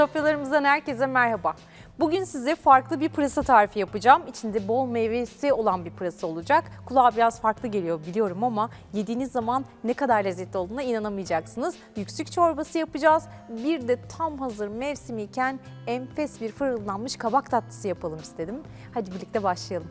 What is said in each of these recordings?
Sofyalarımızdan herkese merhaba. Bugün size farklı bir pırasa tarifi yapacağım. İçinde bol meyvesi olan bir pırasa olacak. Kulağa biraz farklı geliyor biliyorum ama yediğiniz zaman ne kadar lezzetli olduğuna inanamayacaksınız. Yüksük çorbası yapacağız. Bir de tam hazır mevsimiyken enfes bir fırınlanmış kabak tatlısı yapalım istedim. Hadi birlikte başlayalım.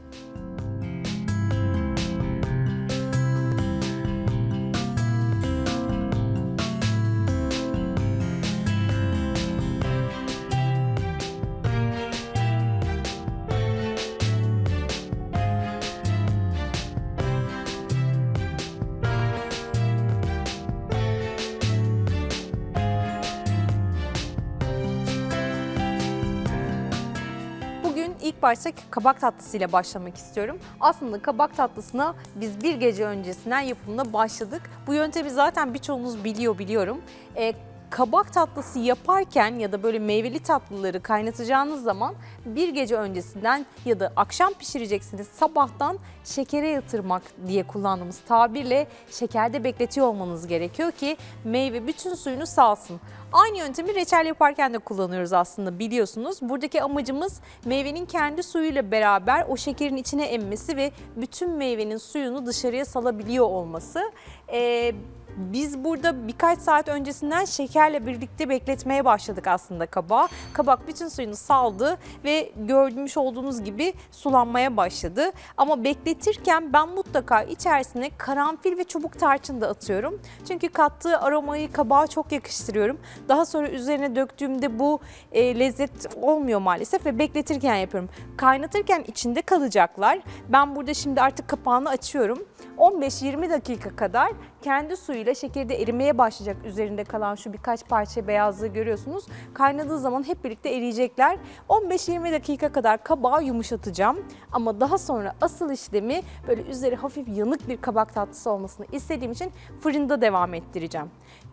İlk başta kabak tatlısıyla başlamak istiyorum. Aslında kabak tatlısına biz bir gece öncesinden yapımına başladık. Bu yöntemi zaten birçoğunuz biliyor biliyorum. Ee, kabak tatlısı yaparken ya da böyle meyveli tatlıları kaynatacağınız zaman bir gece öncesinden ya da akşam pişireceksiniz sabahtan şekere yatırmak diye kullandığımız tabirle şekerde bekletiyor olmanız gerekiyor ki meyve bütün suyunu salsın. Aynı yöntemi reçel yaparken de kullanıyoruz aslında biliyorsunuz. Buradaki amacımız meyvenin kendi suyuyla beraber o şekerin içine emmesi ve bütün meyvenin suyunu dışarıya salabiliyor olması. Ee, biz burada birkaç saat öncesinden şekerle birlikte bekletmeye başladık aslında kabağı. Kabak bütün suyunu saldı ve görmüş olduğunuz gibi sulanmaya başladı. Ama bekletirken ben mutlaka içerisine karanfil ve çubuk tarçın da atıyorum. Çünkü kattığı aromayı kabağa çok yakıştırıyorum. Daha sonra üzerine döktüğümde bu e, lezzet olmuyor maalesef ve bekletirken yapıyorum. Kaynatırken içinde kalacaklar. Ben burada şimdi artık kapağını açıyorum. 15-20 dakika kadar kendi suyuyla şekeri de erimeye başlayacak. Üzerinde kalan şu birkaç parça beyazlığı görüyorsunuz. Kaynadığı zaman hep birlikte eriyecekler. 15-20 dakika kadar kabağı yumuşatacağım. Ama daha sonra asıl işlemi böyle üzeri hafif yanık bir kabak tatlısı olmasını istediğim için fırında devam ettireceğim.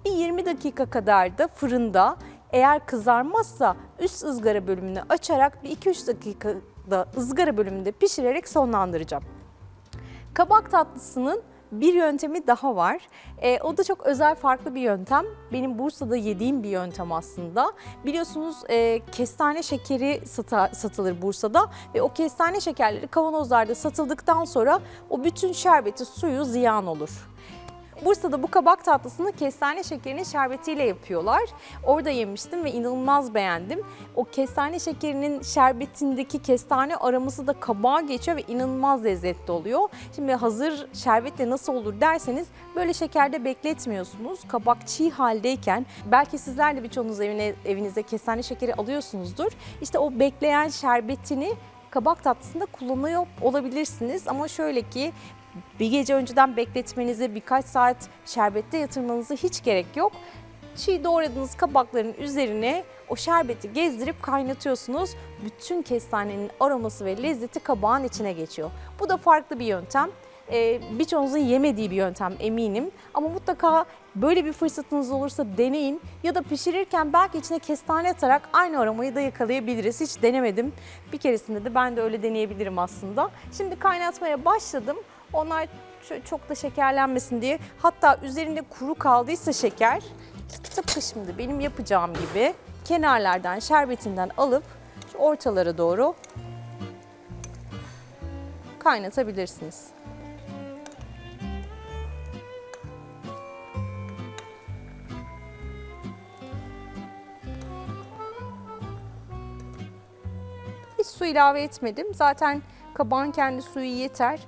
Bir 20 dakika kadar da fırında eğer kızarmazsa üst ızgara bölümünü açarak bir 2-3 dakikada ızgara bölümünde pişirerek sonlandıracağım. Kabak tatlısının bir yöntemi daha var. Ee, o da çok özel farklı bir yöntem. Benim Bursa'da yediğim bir yöntem aslında. Biliyorsunuz e, kestane şekeri sata- satılır Bursa'da ve o kestane şekerleri kavanozlarda satıldıktan sonra o bütün şerbeti suyu ziyan olur. Bursa'da bu kabak tatlısını kestane şekerinin şerbetiyle yapıyorlar. Orada yemiştim ve inanılmaz beğendim. O kestane şekerinin şerbetindeki kestane aroması da kabağa geçiyor ve inanılmaz lezzetli oluyor. Şimdi hazır şerbetle nasıl olur derseniz böyle şekerde bekletmiyorsunuz. Kabak çiğ haldeyken belki sizler de birçoğunuz evine, evinize kestane şekeri alıyorsunuzdur. İşte o bekleyen şerbetini kabak tatlısında kullanıyor olabilirsiniz ama şöyle ki bir gece önceden bekletmenize birkaç saat şerbette yatırmanıza hiç gerek yok. Çiğ doğradığınız kabakların üzerine o şerbeti gezdirip kaynatıyorsunuz. Bütün kestanenin aroması ve lezzeti kabağın içine geçiyor. Bu da farklı bir yöntem. Ee, birçoğunuzun yemediği bir yöntem eminim. Ama mutlaka böyle bir fırsatınız olursa deneyin. Ya da pişirirken belki içine kestane atarak aynı aromayı da yakalayabiliriz. Hiç denemedim. Bir keresinde de ben de öyle deneyebilirim aslında. Şimdi kaynatmaya başladım. Onlar çok da şekerlenmesin diye. Hatta üzerinde kuru kaldıysa şeker tıpkı şimdi benim yapacağım gibi kenarlardan şerbetinden alıp ortalara doğru kaynatabilirsiniz. Su ilave etmedim. Zaten kabağın kendi suyu yeter.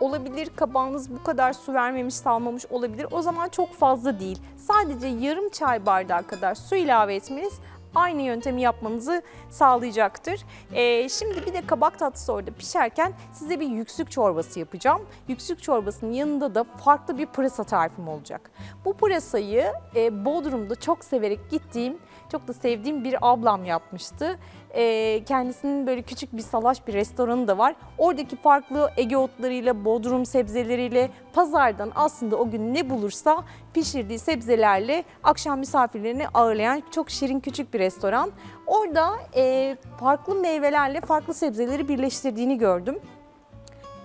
Olabilir kabağınız bu kadar su vermemiş salmamış olabilir. O zaman çok fazla değil. Sadece yarım çay bardağı kadar su ilave etmeniz aynı yöntemi yapmanızı sağlayacaktır. Ee, şimdi bir de kabak tatlısı orada pişerken size bir yüksük çorbası yapacağım. Yüksük çorbasının yanında da farklı bir pırasa tarifim olacak. Bu pırasayı e, Bodrum'da çok severek gittiğim, çok da sevdiğim bir ablam yapmıştı. E, kendisinin böyle küçük bir salaş bir restoranı da var. Oradaki farklı Ege otlarıyla, Bodrum sebzeleriyle pazardan aslında o gün ne bulursa pişirdiği sebzelerle akşam misafirlerini ağırlayan çok şirin küçük bir restoran. Orada e, farklı meyvelerle farklı sebzeleri birleştirdiğini gördüm.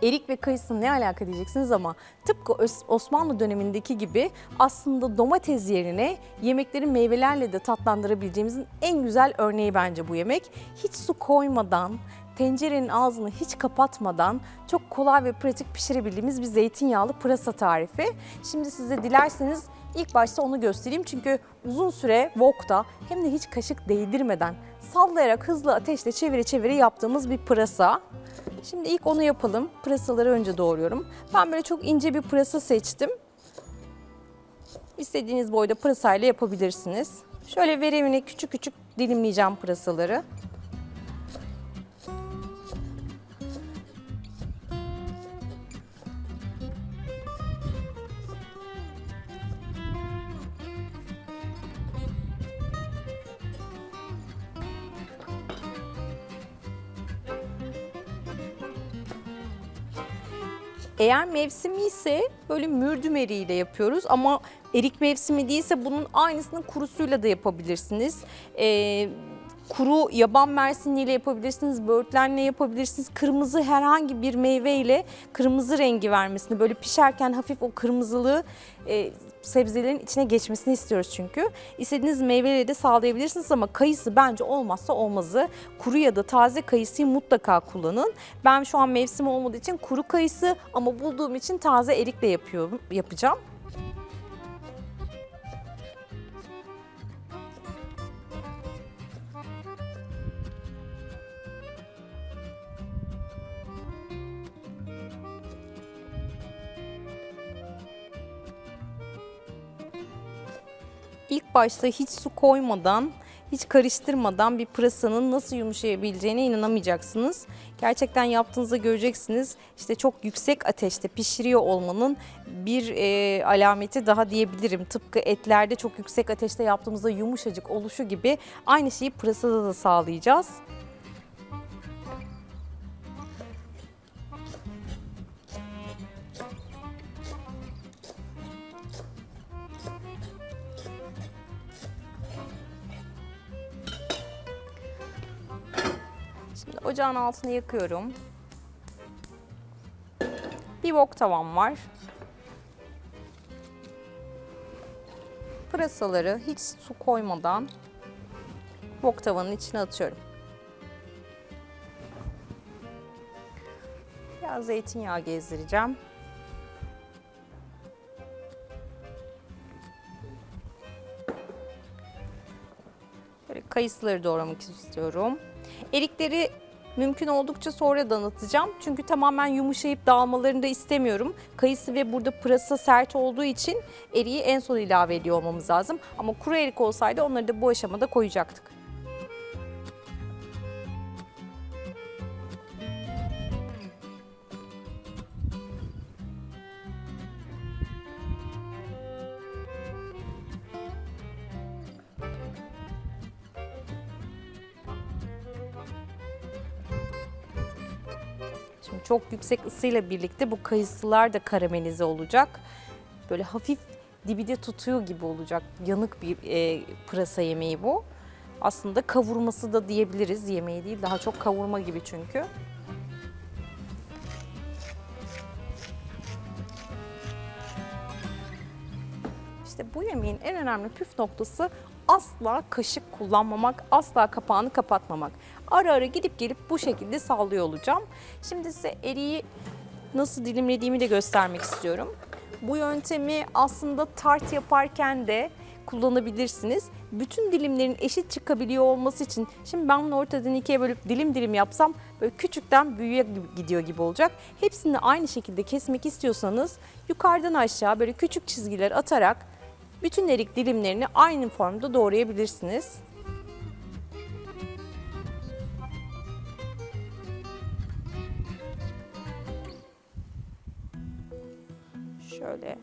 Erik ve kayısı ne alaka diyeceksiniz ama tıpkı Os- Osmanlı dönemindeki gibi aslında domates yerine yemekleri meyvelerle de tatlandırabileceğimizin en güzel örneği bence bu yemek. Hiç su koymadan, tencerenin ağzını hiç kapatmadan çok kolay ve pratik pişirebildiğimiz bir zeytinyağlı pırasa tarifi. Şimdi size dilerseniz ilk başta onu göstereyim çünkü uzun süre wok'ta hem de hiç kaşık değdirmeden sallayarak hızlı ateşle çevire çevire yaptığımız bir pırasa. Şimdi ilk onu yapalım. Pırasaları önce doğruyorum. Ben böyle çok ince bir pırasa seçtim. İstediğiniz boyda pırasayla yapabilirsiniz. Şöyle verevine küçük küçük dilimleyeceğim pırasaları. Eğer mevsimi ise böyle mürdüm eriğiyle yapıyoruz ama erik mevsimi değilse bunun aynısını kurusuyla da yapabilirsiniz. Ee, kuru yaban mersiniyle yapabilirsiniz, böğürtlenle yapabilirsiniz. Kırmızı herhangi bir meyveyle kırmızı rengi vermesini, böyle pişerken hafif o kırmızılığı e, sebzelerin içine geçmesini istiyoruz çünkü. İstediğiniz meyveleri de sağlayabilirsiniz ama kayısı bence olmazsa olmazı. Kuru ya da taze kayısıyı mutlaka kullanın. Ben şu an mevsim olmadığı için kuru kayısı ama bulduğum için taze erikle yapıyorum, yapacağım. İlk başta hiç su koymadan, hiç karıştırmadan bir pırasanın nasıl yumuşayabileceğine inanamayacaksınız. Gerçekten yaptığınızda göreceksiniz. İşte çok yüksek ateşte pişiriyor olmanın bir e, alameti daha diyebilirim. Tıpkı etlerde çok yüksek ateşte yaptığımızda yumuşacık oluşu gibi aynı şeyi pırasada da sağlayacağız. Ocağın altını yakıyorum. Bir wok tavam var. Pırasaları hiç su koymadan wok tavanın içine atıyorum. Biraz zeytinyağı gezdireceğim. Böyle kayısıları doğramak istiyorum. Erikleri mümkün oldukça sonradan atacağım. Çünkü tamamen yumuşayıp dağılmalarını da istemiyorum. Kayısı ve burada pırasa sert olduğu için eriği en son ilave ediyor olmamız lazım. Ama kuru erik olsaydı onları da bu aşamada koyacaktık. Şimdi çok yüksek ısıyla birlikte bu kayısılar da karamelize olacak. Böyle hafif dibi tutuyor gibi olacak. Yanık bir e, pırasa yemeği bu. Aslında kavurması da diyebiliriz yemeği değil. Daha çok kavurma gibi çünkü. İşte bu yemeğin en önemli püf noktası asla kaşık kullanmamak, asla kapağını kapatmamak. Ara ara gidip gelip bu şekilde sallıyor olacağım. Şimdi size eriği nasıl dilimlediğimi de göstermek istiyorum. Bu yöntemi aslında tart yaparken de kullanabilirsiniz. Bütün dilimlerin eşit çıkabiliyor olması için şimdi ben bunu ortadan ikiye bölüp dilim dilim yapsam böyle küçükten büyüğe gidiyor gibi olacak. Hepsini aynı şekilde kesmek istiyorsanız yukarıdan aşağı böyle küçük çizgiler atarak bütün erik dilimlerini aynı formda doğrayabilirsiniz. Şöyle.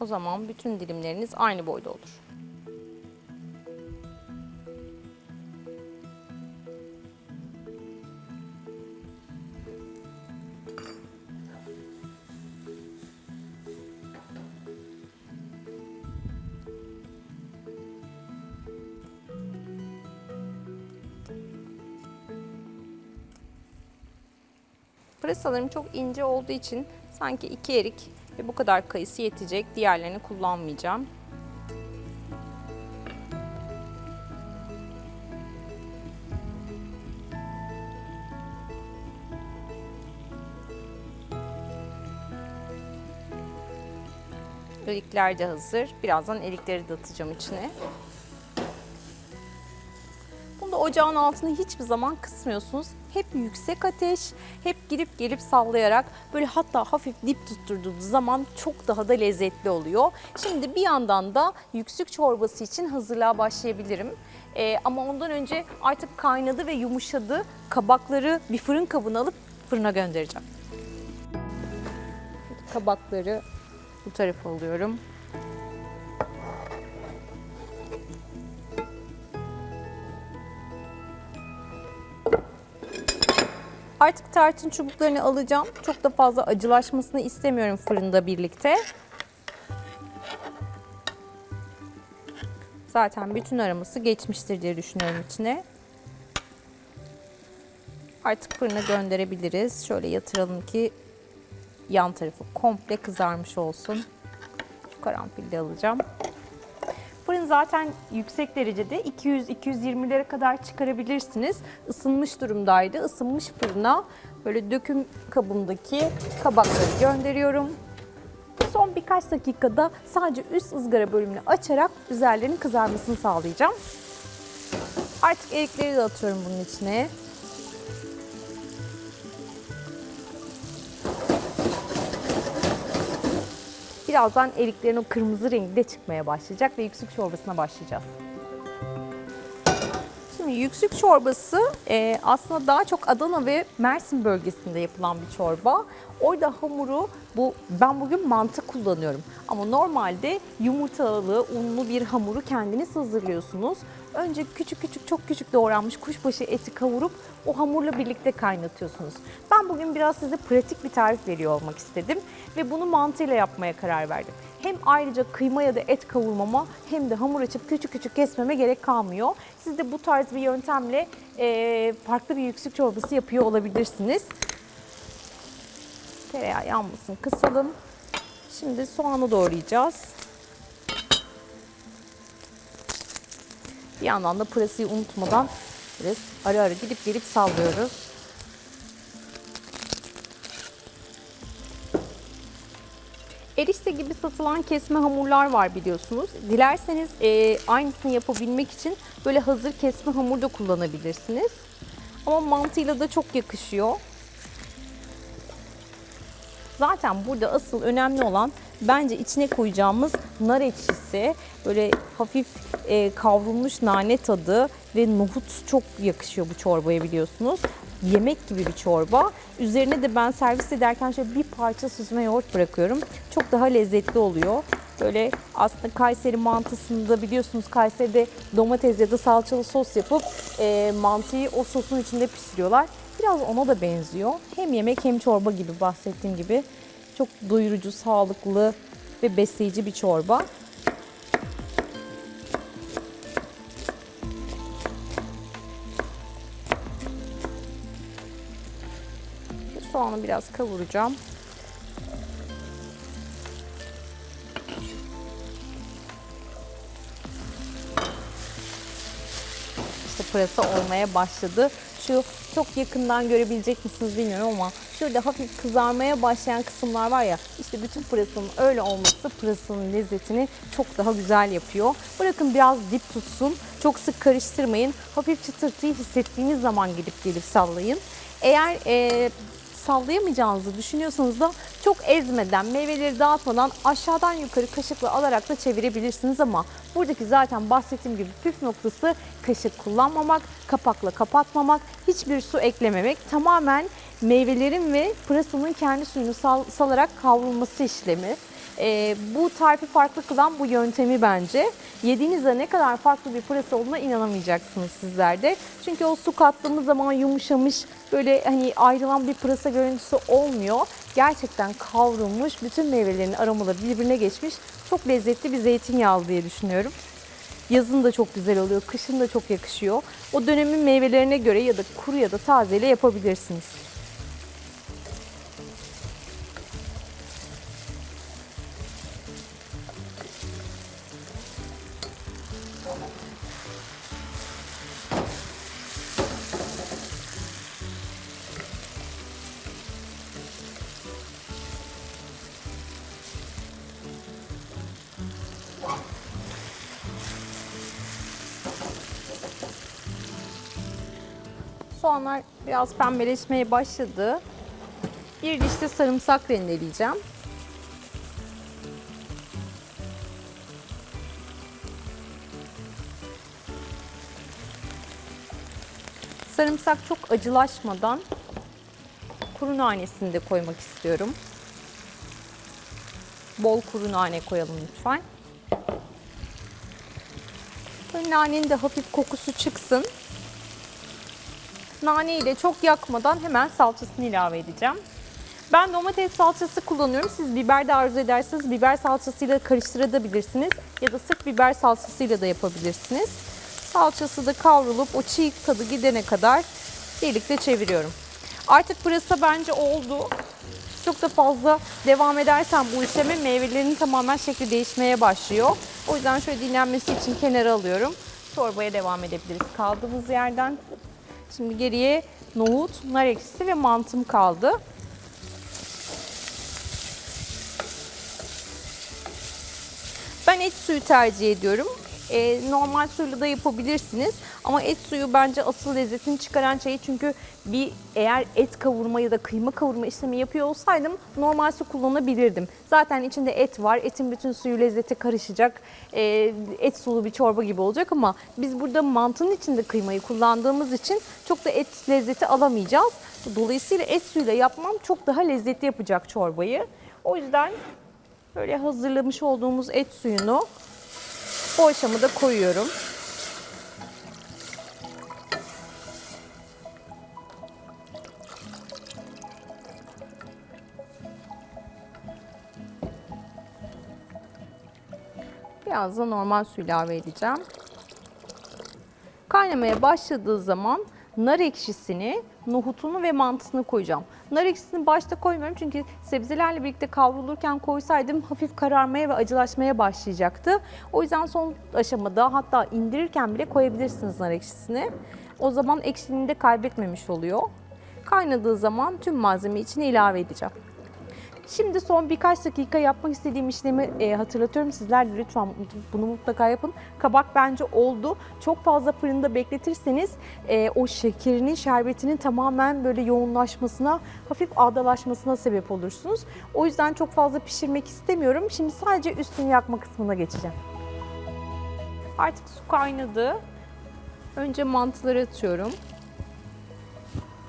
O zaman bütün dilimleriniz aynı boyda olur. Pırasalarım çok ince olduğu için sanki iki erik ve bu kadar kayısı yetecek. Diğerlerini kullanmayacağım. Erikler de hazır. Birazdan erikleri de atacağım içine. Ocağın altını hiçbir zaman kısmıyorsunuz. Hep yüksek ateş, hep girip gelip sallayarak böyle hatta hafif dip tutturduğunuz zaman çok daha da lezzetli oluyor. Şimdi bir yandan da yüksük çorbası için hazırlığa başlayabilirim. Ee, ama ondan önce artık kaynadı ve yumuşadı. Kabakları bir fırın kabına alıp fırına göndereceğim. Kabakları bu tarafa alıyorum. Artık tarçın çubuklarını alacağım. Çok da fazla acılaşmasını istemiyorum fırında birlikte. Zaten bütün aroması geçmiştir diye düşünüyorum içine. Artık fırına gönderebiliriz. Şöyle yatıralım ki yan tarafı komple kızarmış olsun. Şu karanfilli alacağım. Fırın zaten yüksek derecede 200-220'lere kadar çıkarabilirsiniz. Isınmış durumdaydı. Isınmış fırına böyle döküm kabındaki kabakları gönderiyorum. Son birkaç dakikada sadece üst ızgara bölümünü açarak üzerlerinin kızarmasını sağlayacağım. Artık erikleri de atıyorum bunun içine. Birazdan eriklerin o kırmızı rengi de çıkmaya başlayacak ve yüksük çorbasına başlayacağız. Yüksük çorbası e, aslında daha çok Adana ve Mersin bölgesinde yapılan bir çorba. Orada hamuru bu ben bugün mantı kullanıyorum. Ama normalde yumurtalı, unlu bir hamuru kendiniz hazırlıyorsunuz. Önce küçük küçük çok küçük doğranmış kuşbaşı eti kavurup o hamurla birlikte kaynatıyorsunuz. Ben bugün biraz size pratik bir tarif veriyor olmak istedim ve bunu mantıyla yapmaya karar verdim. Hem ayrıca kıyma ya da et kavurmama hem de hamur açıp küçük küçük kesmeme gerek kalmıyor. Siz de bu tarz bir yöntemle eee, farklı bir yüksük çorbası yapıyor olabilirsiniz. Tereyağı yanmasın kısalım. Şimdi soğanı doğrayacağız. Bir yandan da pırasayı unutmadan biraz ara ara gidip gelip sallıyoruz. Erişte gibi satılan kesme hamurlar var biliyorsunuz. Dilerseniz e, aynısını yapabilmek için böyle hazır kesme hamur da kullanabilirsiniz. Ama mantıyla da çok yakışıyor. Zaten burada asıl önemli olan bence içine koyacağımız nar ekşisi, böyle hafif e, kavrulmuş nane tadı ve nohut çok yakışıyor bu çorbaya biliyorsunuz. Yemek gibi bir çorba. Üzerine de ben servis ederken şöyle bir parça süzme yoğurt bırakıyorum. Çok daha lezzetli oluyor. Böyle aslında Kayseri mantısında biliyorsunuz Kayseri'de domates ya da salçalı sos yapıp e, mantıyı o sosun içinde pişiriyorlar. Biraz ona da benziyor. Hem yemek hem çorba gibi bahsettiğim gibi. Çok doyurucu, sağlıklı ve besleyici bir çorba. Şu soğanı biraz kavuracağım. İşte pırasa olmaya başladı. Şu çok yakından görebilecek misiniz bilmiyorum ama şurada hafif kızarmaya başlayan kısımlar var ya işte bütün pırasanın öyle olması pırasanın lezzetini çok daha güzel yapıyor. Bırakın biraz dip tutsun. Çok sık karıştırmayın. Hafif çıtırtıyı hissettiğiniz zaman gidip gelip sallayın. Eğer e, sallayamayacağınızı düşünüyorsanız da çok ezmeden, meyveleri dağıtmadan aşağıdan yukarı kaşıkla alarak da çevirebilirsiniz ama buradaki zaten bahsettiğim gibi püf noktası kaşık kullanmamak, kapakla kapatmamak, hiçbir su eklememek. Tamamen meyvelerin ve pırasanın kendi suyunu sal- salarak kavrulması işlemi. Ee, bu tarifi farklı kılan bu yöntemi bence. Yediğinizde ne kadar farklı bir pırasa olduğuna inanamayacaksınız sizler de. Çünkü o su kattığımız zaman yumuşamış, böyle hani ayrılan bir pırasa görüntüsü olmuyor. Gerçekten kavrulmuş, bütün meyvelerin aromaları birbirine geçmiş. Çok lezzetli bir zeytinyağlı diye düşünüyorum. Yazın da çok güzel oluyor, kışın da çok yakışıyor. O dönemin meyvelerine göre ya da kuru ya da tazeyle yapabilirsiniz. Soğanlar biraz pembeleşmeye başladı. Bir diş de sarımsak rendeleyeceğim. Sarımsak çok acılaşmadan kuru nanesini de koymak istiyorum. Bol kuru nane koyalım lütfen. Böyle nanenin de hafif kokusu çıksın. Naneyi de çok yakmadan hemen salçasını ilave edeceğim. Ben domates salçası kullanıyorum. Siz biber de arzu ederseniz biber salçasıyla karıştırabilirsiniz. Ya da sırf biber salçasıyla da yapabilirsiniz. Salçası da kavrulup o çiğ tadı gidene kadar birlikte çeviriyorum. Artık pırasa bence oldu. Çok da fazla devam edersen bu işleme meyvelerin tamamen şekli değişmeye başlıyor. O yüzden şöyle dinlenmesi için kenara alıyorum. Çorbaya devam edebiliriz kaldığımız yerden. Şimdi geriye nohut, nar ekşisi ve mantım kaldı. Ben et suyu tercih ediyorum. Ee, normal suyla da yapabilirsiniz. Ama et suyu bence asıl lezzetini çıkaran şey çünkü bir eğer et kavurma ya da kıyma kavurma işlemi yapıyor olsaydım normal su kullanabilirdim. Zaten içinde et var. Etin bütün suyu lezzete karışacak. Ee, et sulu bir çorba gibi olacak ama biz burada mantının içinde kıymayı kullandığımız için çok da et lezzeti alamayacağız. Dolayısıyla et suyuyla yapmam çok daha lezzetli yapacak çorbayı. O yüzden böyle hazırlamış olduğumuz et suyunu bu aşamada koyuyorum. Biraz da normal su ilave edeceğim. Kaynamaya başladığı zaman nar ekşisini, nohutunu ve mantısını koyacağım. Nar ekşisini başta koymuyorum çünkü sebzelerle birlikte kavrulurken koysaydım hafif kararmaya ve acılaşmaya başlayacaktı. O yüzden son aşamada hatta indirirken bile koyabilirsiniz nar ekşisini. O zaman ekşiliğini de kaybetmemiş oluyor. Kaynadığı zaman tüm malzeme içine ilave edeceğim. Şimdi son birkaç dakika yapmak istediğim işlemi e, hatırlatıyorum. Sizler de lütfen bunu mutlaka yapın. Kabak bence oldu. Çok fazla fırında bekletirseniz e, o şekerinin, şerbetinin tamamen böyle yoğunlaşmasına, hafif ağdalaşmasına sebep olursunuz. O yüzden çok fazla pişirmek istemiyorum. Şimdi sadece üstünü yakma kısmına geçeceğim. Artık su kaynadı. Önce mantıları atıyorum.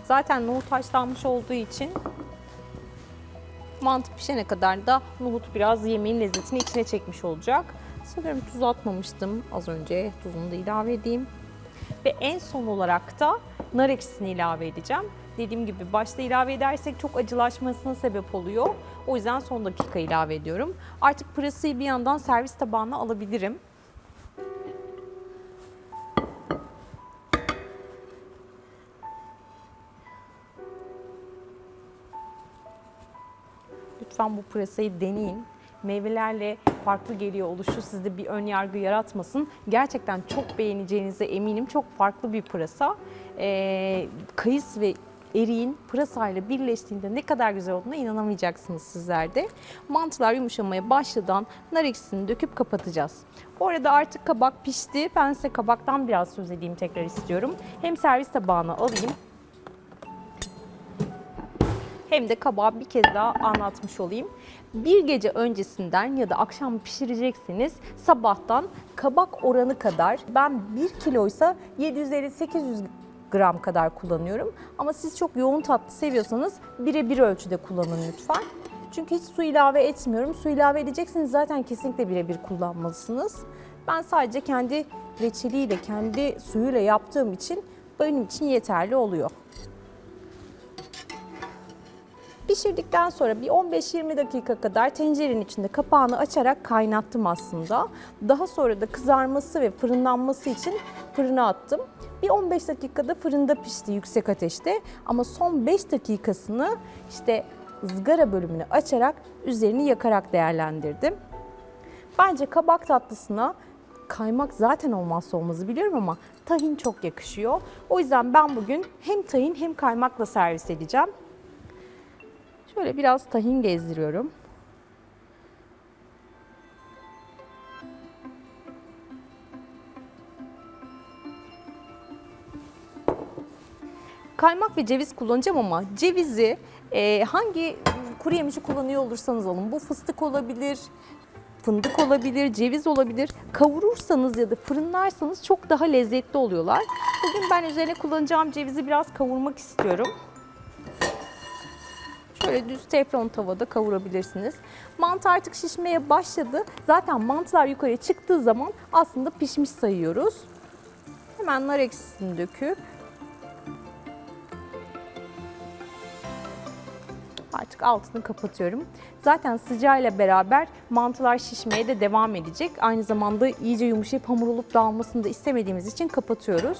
Zaten nohut haşlanmış olduğu için Mantı pişene kadar da nohut biraz yemeğin lezzetini içine çekmiş olacak. Sanırım tuz atmamıştım az önce. Tuzunu da ilave edeyim. Ve en son olarak da nar ekşisini ilave edeceğim. Dediğim gibi başta ilave edersek çok acılaşmasına sebep oluyor. O yüzden son dakika ilave ediyorum. Artık pırasayı bir yandan servis tabağına alabilirim. Lütfen bu pırasayı deneyin. Meyvelerle farklı geliyor oluşu sizde bir ön yargı yaratmasın. Gerçekten çok beğeneceğinize eminim. Çok farklı bir pırasa. Ee, kayıs ve eriğin pırasayla birleştiğinde ne kadar güzel olduğuna inanamayacaksınız sizler de. Mantılar yumuşamaya başladan nar ekşisini döküp kapatacağız. Bu arada artık kabak pişti. Ben size kabaktan biraz söz edeyim tekrar istiyorum. Hem servis tabağına alayım hem de kabağı bir kez daha anlatmış olayım. Bir gece öncesinden ya da akşam pişireceksiniz sabahtan kabak oranı kadar ben 1 kiloysa 750-800 gram kadar kullanıyorum. Ama siz çok yoğun tatlı seviyorsanız bire bir ölçüde kullanın lütfen. Çünkü hiç su ilave etmiyorum. Su ilave edecekseniz zaten kesinlikle birebir kullanmalısınız. Ben sadece kendi reçeliyle, kendi suyuyla yaptığım için benim için yeterli oluyor. Pişirdikten sonra bir 15-20 dakika kadar tencerenin içinde kapağını açarak kaynattım aslında. Daha sonra da kızarması ve fırınlanması için fırına attım. Bir 15 dakikada fırında pişti yüksek ateşte ama son 5 dakikasını işte ızgara bölümünü açarak üzerini yakarak değerlendirdim. Bence kabak tatlısına kaymak zaten olmazsa olmazı biliyorum ama tahin çok yakışıyor. O yüzden ben bugün hem tahin hem kaymakla servis edeceğim. Şöyle biraz tahin gezdiriyorum. kaymak ve ceviz kullanacağım ama cevizi e, hangi kuru yemişi kullanıyor olursanız alın. Bu fıstık olabilir, fındık olabilir, ceviz olabilir. Kavurursanız ya da fırınlarsanız çok daha lezzetli oluyorlar. Bugün ben üzerine kullanacağım cevizi biraz kavurmak istiyorum. Şöyle düz teflon tavada kavurabilirsiniz. Mantı artık şişmeye başladı. Zaten mantılar yukarıya çıktığı zaman aslında pişmiş sayıyoruz. Hemen nar ekşisini döküp Artık altını kapatıyorum. Zaten sıcağıyla beraber mantılar şişmeye de devam edecek. Aynı zamanda iyice yumuşayıp hamur olup dağılmasını da istemediğimiz için kapatıyoruz.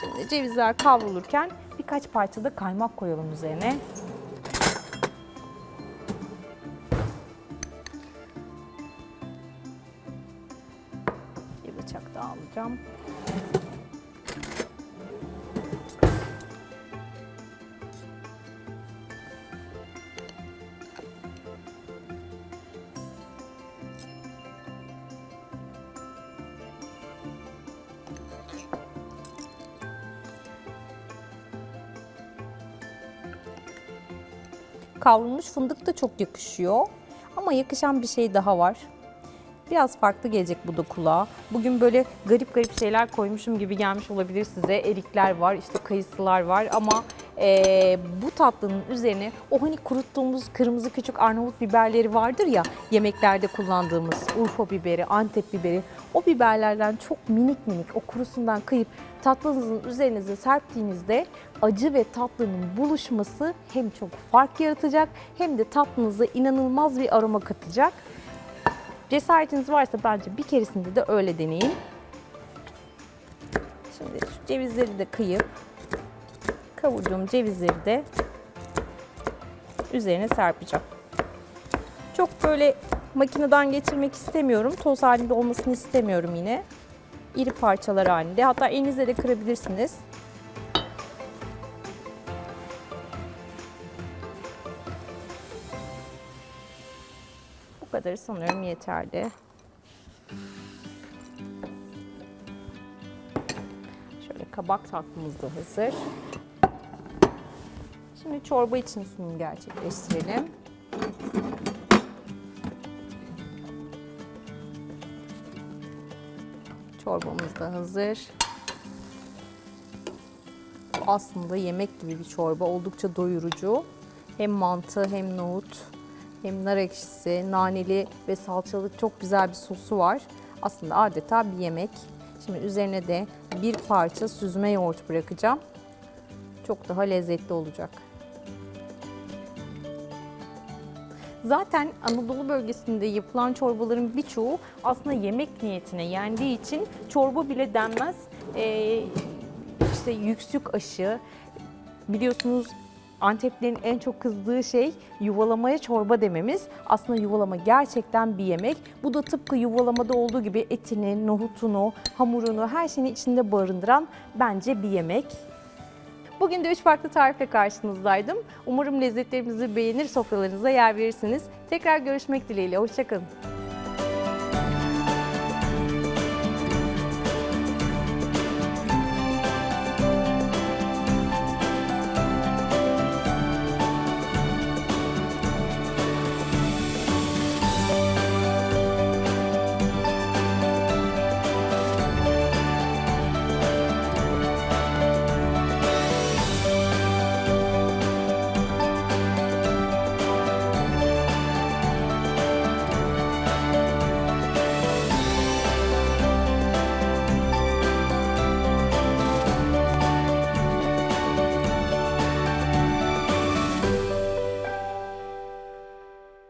Şimdi cevizler kavrulurken birkaç parça da kaymak koyalım üzerine. Alacağım. Kavrulmuş fındık da çok yakışıyor. Ama yakışan bir şey daha var. Biraz farklı gelecek bu da kulağa. Bugün böyle garip garip şeyler koymuşum gibi gelmiş olabilir size. Erikler var, işte kayısılar var ama eee, bu tatlının üzerine o hani kuruttuğumuz kırmızı küçük Arnavut biberleri vardır ya yemeklerde kullandığımız Urfa biberi, Antep biberi. O biberlerden çok minik minik o kurusundan kıyıp tatlınızın üzerinize serptiğinizde acı ve tatlının buluşması hem çok fark yaratacak hem de tatlınıza inanılmaz bir aroma katacak. Cesaretiniz varsa bence bir keresinde de öyle deneyin. Şimdi şu cevizleri de kıyıp kavurduğum cevizleri de üzerine serpeceğim. Çok böyle makineden geçirmek istemiyorum. Toz halinde olmasını istemiyorum yine. İri parçalar halinde. Hatta elinizle de kırabilirsiniz. Bu kadarı sanıyorum yeterli. Şöyle kabak tatlımız da hazır. Şimdi çorba için sunum gerçekleştirelim. Çorbamız da hazır. Bu aslında yemek gibi bir çorba. Oldukça doyurucu. Hem mantı hem nohut hem nar ekşisi, naneli ve salçalı çok güzel bir sosu var. Aslında adeta bir yemek. Şimdi üzerine de bir parça süzme yoğurt bırakacağım. Çok daha lezzetli olacak. Zaten Anadolu bölgesinde yapılan çorbaların birçoğu aslında yemek niyetine yendiği için çorba bile denmez. Ee, işte yüksük aşı, biliyorsunuz Anteplilerin en çok kızdığı şey yuvalamaya çorba dememiz. Aslında yuvalama gerçekten bir yemek. Bu da tıpkı yuvalamada olduğu gibi etini, nohutunu, hamurunu, her şeyini içinde barındıran bence bir yemek. Bugün de üç farklı tarifle karşınızdaydım. Umarım lezzetlerimizi beğenir, sofralarınıza yer verirsiniz. Tekrar görüşmek dileğiyle, hoşçakalın.